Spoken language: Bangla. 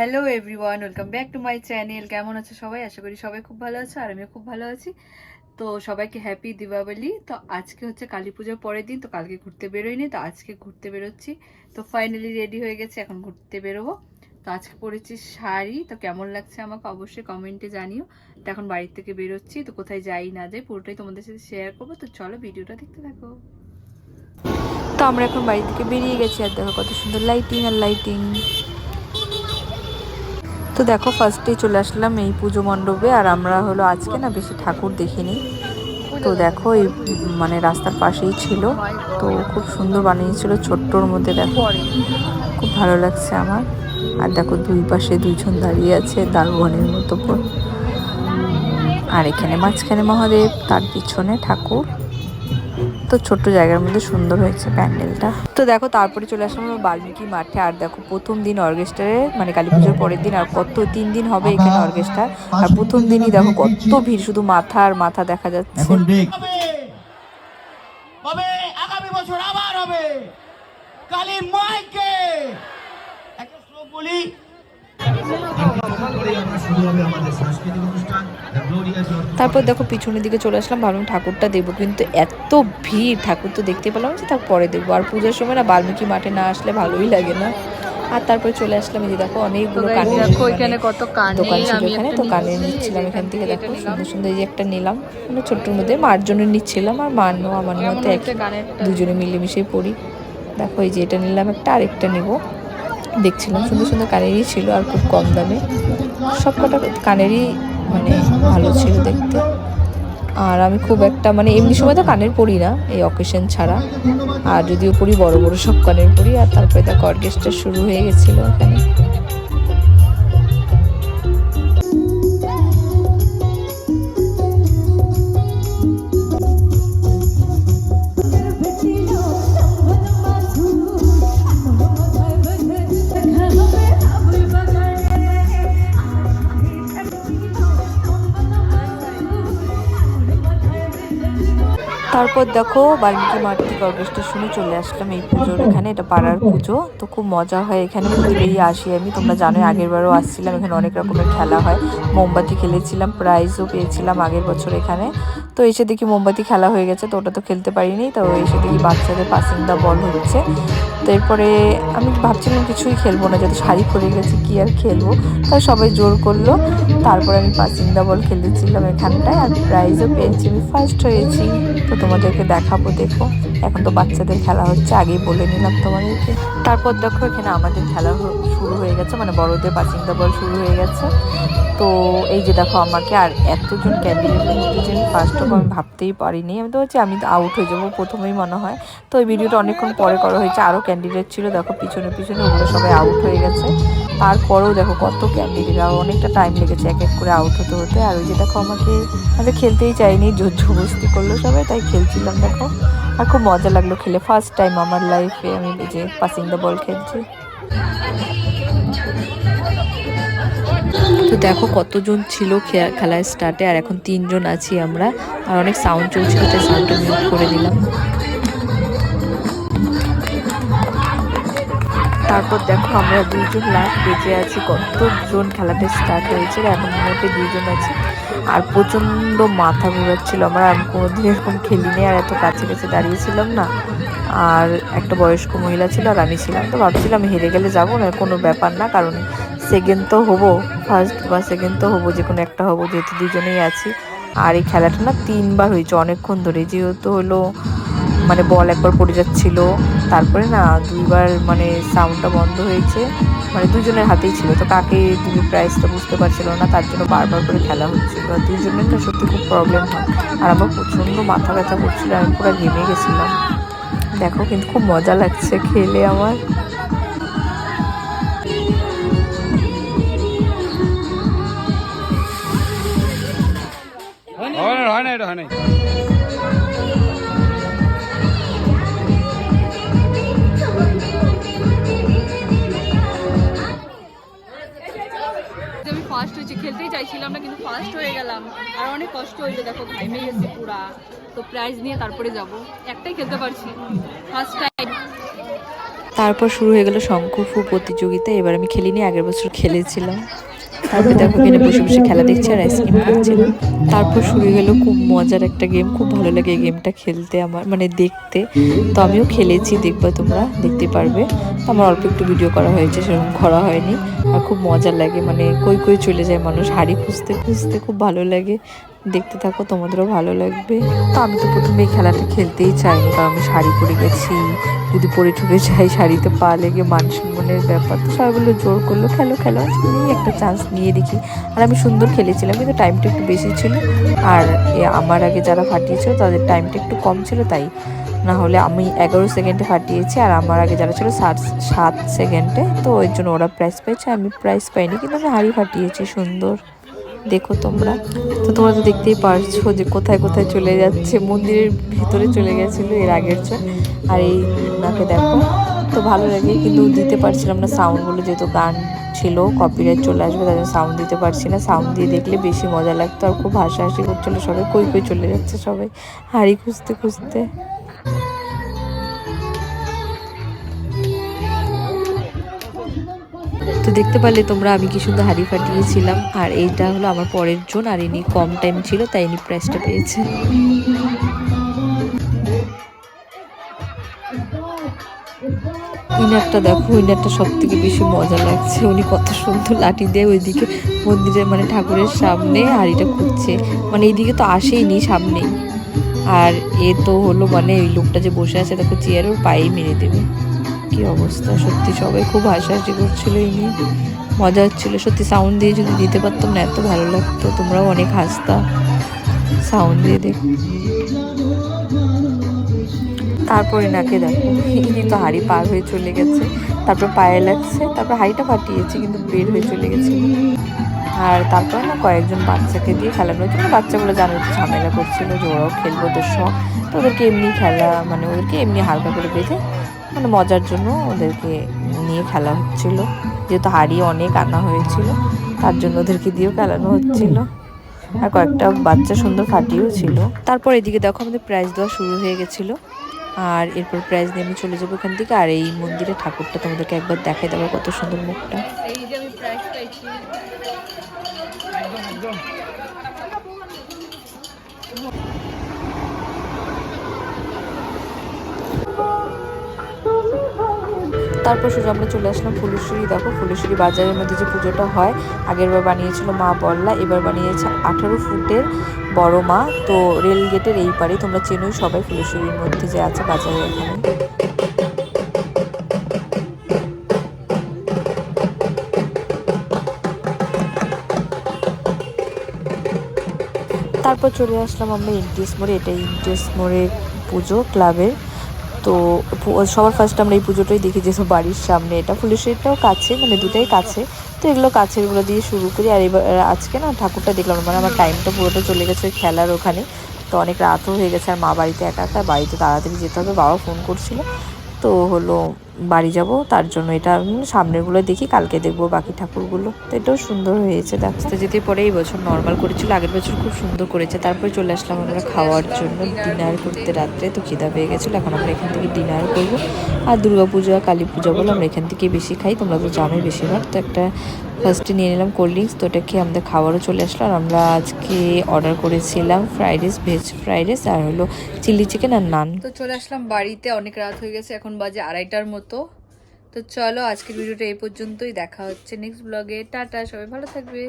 Hello everyone, welcome back to my channel. কেমন আছে সবাই? আশা করি সবাই খুব ভালো আছে, আর আমিও খুব ভালো আছি। তো সবাইকে হ্যাপি দীপাবলি তো আজকে হচ্ছে কালী পুজোর পরের দিন, তো কালকে ঘুরতে বেরোয়নি তো আজকে ঘুরতে বেরোচ্ছি। তো ফাইনালি রেডি হয়ে গেছে, এখন ঘুরতে বেরোবো। তো আজকে পরেছি শাড়ি, তো কেমন লাগছে আমাকে অবশ্যই কমেন্টে জানিও। তো এখন বাড়ির থেকে বেরোচ্ছি, তো কোথায় যাই না যাই, পুরোটাই তোমাদের সাথে শেয়ার করব। তো চলো ভিডিওটা দেখতে থাকো। তো আমরা এখন বাড়ি থেকে বেরিয়ে গেছি, আর দেখো কত সুন্দর লাইটিং আর লাইটিং তো দেখো ফার্স্টেই চলে আসলাম এই পুজো মণ্ডপে, আর আমরা হলো আজকে না বেশি ঠাকুর দেখিনি। তো দেখো, এই মানে রাস্তার পাশেই ছিল। তো খুব সুন্দর বানিয়েছিল ছোট্টর মধ্যে, দেখো। খুব ভালো লাগছে আমার। আর দেখো, দুই পাশে দুইজন দাঁড়িয়ে আছে দারোয়ানের মতো। আর এখানে মাঝখানে মহাদেব, তার পিছনে ঠাকুর। তো ছোট্ট জায়গার মধ্যে সুন্দর হয়েছে প্যান্ডেলটা। তো দেখো, তারপরে চলে আসলাম আমরা বাল্মীকি মাঠে। আর দেখো, প্রথম দিন অর্কেস্ট্রারে মানে কালী পুজোর পরের দিন আর কত তিন দিন হবে এখানে অর্কেস্ট্রা। আর প্রথম দিনই দেখো, কত ভিড়, শুধু মাথা আর মাথা দেখা যাচ্ছে। কালী মাইকে। একটা শ্লোক বলি। তারপর দেখো পিছনের দিকে চলে আসলাম ভাবলাম ঠাকুরটা দেখব কিন্তু এত ভিড় ঠাকুর তো দেখতে পেলাম যে তার পরে দেখব আর পুজোর সময় না বাল্মীকি মাঠে না আসলে ভালোই লাগে না। আর তারপরে চলে আসলাম এই যে দেখো অনেকগুলো কানের দেখো মানে এখানে কত কানের দোকান ছিল আমি এখানে একটা তো কানের নিচ্ছিলাম এখান থেকে দেখো সুন্দর সুন্দর এই যে একটা নিলাম মানে ছোট্টর মধ্যে মার জন্য নিচ্ছিলাম আর মার নো আমার মতো হচ্ছে দুজনে মিলেমিশেই পড়ি। দেখো এই যে এটা নিলাম একটা আরেকটা নেব। দেখছিলাম, সুন্দর সুন্দর কানেরই ছিল আর খুব কম দামে। সব কটা কানেরই মানে ভালো ছিল দেখতে। আর আমি খুব একটা মানে এমনি সময় তো কানের পরি না, এই অকেশন ছাড়া। আর যদিও পরি বড় বড় সব কানের পরি, আর তারপরে দেখো অর্কেস্ট্রা শুরু হয়ে গেছিল এখানে তারপর দেখো বাল্মীকি মাঠ থেকে শুনে চলে আসলাম এই পুজোর এখানে, এটা পাড়ার পুজো। তো খুব মজা হয় এখানে প্রতিবারই আসি আমি, তোমরা জানোই আগের বারও আসছিলাম, এখানে অনেক রকমের খেলা হয়। মোমবাতি খেলেছিলাম প্রাইজও পেয়েছিলাম আগের বছর এখানে। তো এসে দেখি মোমবাতি খেলা হয়ে গেছে, তো ওটা তো খেলতে পারিনি, তো এসে দেখি বাচ্চাদের পাসিং দা বল হচ্ছে। তো এরপরে আমি ভাবছিলাম কিছুই খেলব না যাতে শাড়ি পরে গেছে, কি আর খেলব? তাই সবাই জোর করল, তারপরে আমি পাসিং দা বল খেলেছিলাম এখানটায়, আর প্রাইজও পেয়েছি আমি ফার্স্ট হয়েছি। তো তোমাদেরকে দেখাবো, দেখো। এখন তো বাচ্চাদের খেলা হচ্ছে, আগেই বলে নিলাম তোমাদেরকে। তারপর দেখো, এখানে আমাদের খেলা শুরু হয়ে গেছে মানে বড়দের পাসিং দা বল শুরু হয়ে গেছে। তো এই যে দেখো আমাকে, আর এতজন ক্যান্ডিডেটের মধ্যে ফার্স্ট হব আমি ভাবতেই পারিনি। আমি তো হচ্ছে আমি তো আউট হয়ে যাব প্রথমেই মনে হয়। তো ওই ভিডিওটা অনেকক্ষণ পরে করা হয়েছে আরও ক্যান্ডিডেট ছিল, দেখো পিছনে পিছনে ওগুলো সবাই আউট হয়ে গেছে। তারপরেও দেখো কত ক্যান্ডিডেট অনেকটা টাইম লেগেছে এক এক করে আউট হতে হতে। আর ওই যে দেখো আমাকে আমি খেলতেই চাইনি জোর জবস্তি করল সবাই, তাই খেলছিলাম দেখো। আর খুব মজা লাগল খেলে ফার্স্ট টাইম আমার লাইফে আমি যে পাসিং দ্য বল খেলছি। তো দেখো কতজন ছিল খে- খেলায় স্টার্টে আর এখন তিনজন আছি আমরা। আর অনেক সাউন্ড চলছিল, তাই সাউন্ডটা মিউট করে দিলাম। তারপর দেখো আমরা দুইজন লাস্ট বেঁচে আছি। কতজন খেলাটা স্টার্ট হয়েছে আর এখন মোটে দুইজন আছে। আর প্রচণ্ড মাথা ঘুরাচ্ছিল আমরা। আমি কোনোদিন এরকম খেলিনি আর এত কাছে কাছে দাঁড়িয়েছিলাম না। আর একটা বয়স্ক মহিলা ছিল আর আমি ছিলাম। তো ভাবছিলাম হেরে গেলে যাব না, কোনো ব্যাপার না। কারণ সেকেন্ড তো হব ফার্স্ট বা সেকেন্ড তো হব, যে কোনো একটা হব, যেহেতু দুজনেই আছি। আর এই খেলাটা না তিনবার হয়েছে, অনেকক্ষণ ধরে। যেহেতু হলো মানে বল একবার পড়ে যাচ্ছিল। তারপরে না দুইবার মানে সাউন্ডটা বন্ধ হয়েছে। মানে দুজনের হাতেই ছিল। তো কাকে তুমি প্রাইসটা বুঝতে পারছিল না। তার জন্য বারবার করে খেলা হচ্ছিল। আর দুজনের না সত্যি খুব প্রবলেম হয়। আর আমার প্রচণ্ড মাথা ব্যথা করছিল। আমি পুরো ঘেমে গেছিলাম। দেখো কিন্তু খুব মজা লাগছে খেলে আমার। হয় না হয় না এটা হয় না চাইছিলাম না কিন্তু ফার্স্ট হয়ে গেলাম। আর অনেক কষ্ট হয়েছে দেখো ঘাইমে গেছে পুরা। তো প্রাইজ নিয়ে তারপরে যাব। একটাই খেলতে পারছি। ফার্স্ট টাইম তারপর শুরু হয়ে গেল শঙ্কুফু প্রতিযোগিতা। এবার আমি খেলিনি, আগের বছর খেলেছিলাম। তারপর দেখো এখানে বসে বসে খেলা দেখছি আর আইসক্রিম খাচ্ছিলাম তারপর শুরু গেল খুব মজার একটা গেম খুব ভালো লাগে এই গেমটা খেলতে আমার মানে দেখতে। তো আমিও খেলেছি, দেখবা তোমরা, দেখতে পারবে। আমার অল্প একটু ভিডিও করা হয়েছে, সেরকম করা হয়নি। আর খুব মজা লাগে মানে কই কই চলে যায় মানুষ, হাড়ি খুঁজতে খুঁজতে খুব ভালো লাগে। দেখতে থাকো, তোমাদেরও ভালো লাগবে। তো আমি তো প্রথমে এই খেলাটা খেলতেই চাইনি, কারণ আমি শাড়ি পরে গেছি যদি পরে ঠুকে যাই শাড়িতে পা লেগে মান সম্মানের ব্যাপার তো সবাই বলল জোর করল, খেলো খেলো নিয়ে একটা চান্স নিয়ে দেখি। আর আমি সুন্দর খেলেছিলাম, কিন্তু টাইমটা একটু বেশি ছিল। আর আমার আগে যারা ফাটিয়েছিল, তাদের টাইমটা একটু কম ছিল, তাই না হলে আমি এগারো সেকেন্ডে ফাটিয়েছি, আর আমার আগে যারা ছিল সাত সাত সেকেন্ডে তো ওই জন্য ওরা প্রাইজ পেয়েছে আমি প্রাইজ পাইনি, কিন্তু আমি হাড়ি ফাটিয়েছি, সুন্দর। দেখো তোমরা। তো তোমরা তো দেখতেই পারছ যে কোথায় কোথায় চলে যাচ্ছে। মন্দিরের ভিতরে চলে গেছিল এর আগের জন আর এই নাকে দেখো, তো ভালো লাগে কিন্তু দিতে পারছিলাম না সাউন্ডগুলো যেহেতু গান ছিল কপিরাইট চলে আসবে তাদের সাউন্ড দিতে পারছি না। সাউন্ড দিয়ে দেখলে বেশি মজা লাগতো আর খুব হাসাহাসি করছিল সবাই, কই কই চলে যাচ্ছে সবাই। হাড়ি খুঁজতে খুঁজতে। তো দেখতে পারলে তোমরা, আমি কি সুন্দর হাড়ি ফাটিয়েছিলাম। আর এইটা হলো আমার পরের জন, আর ইনি কম টাইম ছিল, তাই ইনি প্রাইজটা পেয়েছে। ইনারটা দেখো ইনারটা সব থেকে বেশি মজা লাগছে। উনি কত সুন্দর লাঠি দিয়ে ওইদিকে মন্দিরের মানে ঠাকুরের সামনে হাড়িটা খুঁজছে। মানে এইদিকে তো আসেইনি, সামনেই। আর এ তো হলো মানে ওই লোকটা যে বসে আছে, দেখো চেয়ার ওর পায়েই মেরে দেবে। কি অবস্থা? সত্যি সবাই খুব হাসাহাসি করছিল এই নিয়ে। মজা হচ্ছিল। সত্যি সাউন্ড দিয়ে যদি দিতে পারতাম না, এত ভালো লাগতো। তোমরাও অনেক হাসতা সাউন্ড দিয়ে দেখ। তারপরে নাকে দেখো ইনি তো হাড়ি পার হয়ে চলে গেছে। তারপর পায়ে লাগছে, তারপর হাড়িটা ফাটিয়েছে, কিন্তু বের হয়ে চলে গেছে। আর তারপর না কয়েকজন বাচ্চাকে দিয়ে খেলানোর জন্য বাচ্চাগুলো জানো একটু ঝামেলা করছিল যে ওরাও খেলব ওদের শখ। তো ওদেরকে এমনি খেলা মানে ওদেরকে এমনি হালকা করে বেঁধে মানে মজার জন্য ওদেরকে নিয়ে খেলা হচ্ছিল। যেহেতু হাড়ি অনেক আনা হয়েছিল, তার জন্য ওদেরকে দিয়েও খেলানো হচ্ছিল। আর কয়েকটা বাচ্চা সুন্দর ফাটিয়েও ছিল। তারপর এদিকে দেখো আমাদের প্রাইজ দেওয়া শুরু হয়ে গেছিল। আর এরপর প্রাইজ নিয়ে আমি চলে যাব এখান থেকে। আর এই মন্দিরে ঠাকুরটা তোমাদেরকে একবার দেখাই দেবো কত সুন্দর মুখটা। তারপর সোজা আমরা চলে আসলাম ফুলেশ্বরী দেখো ফুলেশ্বরী বাজারের মধ্যে যে পুজোটা হয়, আগেরবার বানিয়েছিল মা বল্লা, এবার বানিয়েছে আঠারো ফুটের বড় মা। তো রেল গেটের এই পারে তোমরা চেনোই সবাই ফুলেশ্বরীর মধ্যে যে আছে বাজারে এখানে। তারপর চলে আসলাম আমরা ইন্টারেস্ট মোড়ে। এটা ইন্টারেস্ট মোড়ের পুজো ক্লাবের তো সবার ফার্স্ট আমরা এই পুজোটাই দেখি যে সব বাড়ির সামনে। এটা ফুলেশ্বরীটাও কাছে মানে দুটাই কাছে। তো এগুলো কাছেরগুলো দিয়ে শুরু করি। আর এবার আজকে না ঠাকুরটা দেখলাম মানে আমার টাইমটা পুরোটা চলে গেছে ওই খেলার ওখানে। তো অনেক রাতও হয়ে গেছে আর মা বাড়িতে একা একা, বাড়িতে তাড়াতাড়ি যেতে হবে। বাবা ফোন করছিল। তো হলো বাড়ি যাব তার জন্য এটা সামনেরগুলো দেখি কালকে দেখব বাকি ঠাকুরগুলো। তো এটাও সুন্দর হয়েছে দেখতে। যেতে পরে এই বছর নর্মাল করেছিল আগের বছর খুব সুন্দর করেছে। তারপরে চলে আসলাম আমরা খাওয়ার জন্য ডিনার করতে রাত্রে তো খিদা পেয়ে গেছিল। এখন আমরা এখান থেকে ডিনার করব। আর দুর্গা পূজা কালী পূজা বলে আমরা এখান থেকে বেশি খাই তোমরা তো জানোই বেশিরভাগ। তো একটা ফার্স্টে নিয়ে নিলাম কোল্ড ড্রিঙ্কস তো এটা খেয়ে আমাদের খাবারও চলে আসলো। আর আমরা আজকে অর্ডার করেছিলাম fried rice veg fried rice আর হলো চিলি চিকেন আর নান তো চলে আসলাম বাড়িতে অনেক রাত হয়ে গেছে এখন বাজে আড়াইটার মতো। তো চলো আজকের ভিডিওটা এই পর্যন্তই। দেখা হচ্ছে নেক্সট ব্লগে টাটা, সবাই ভালো থাকবে।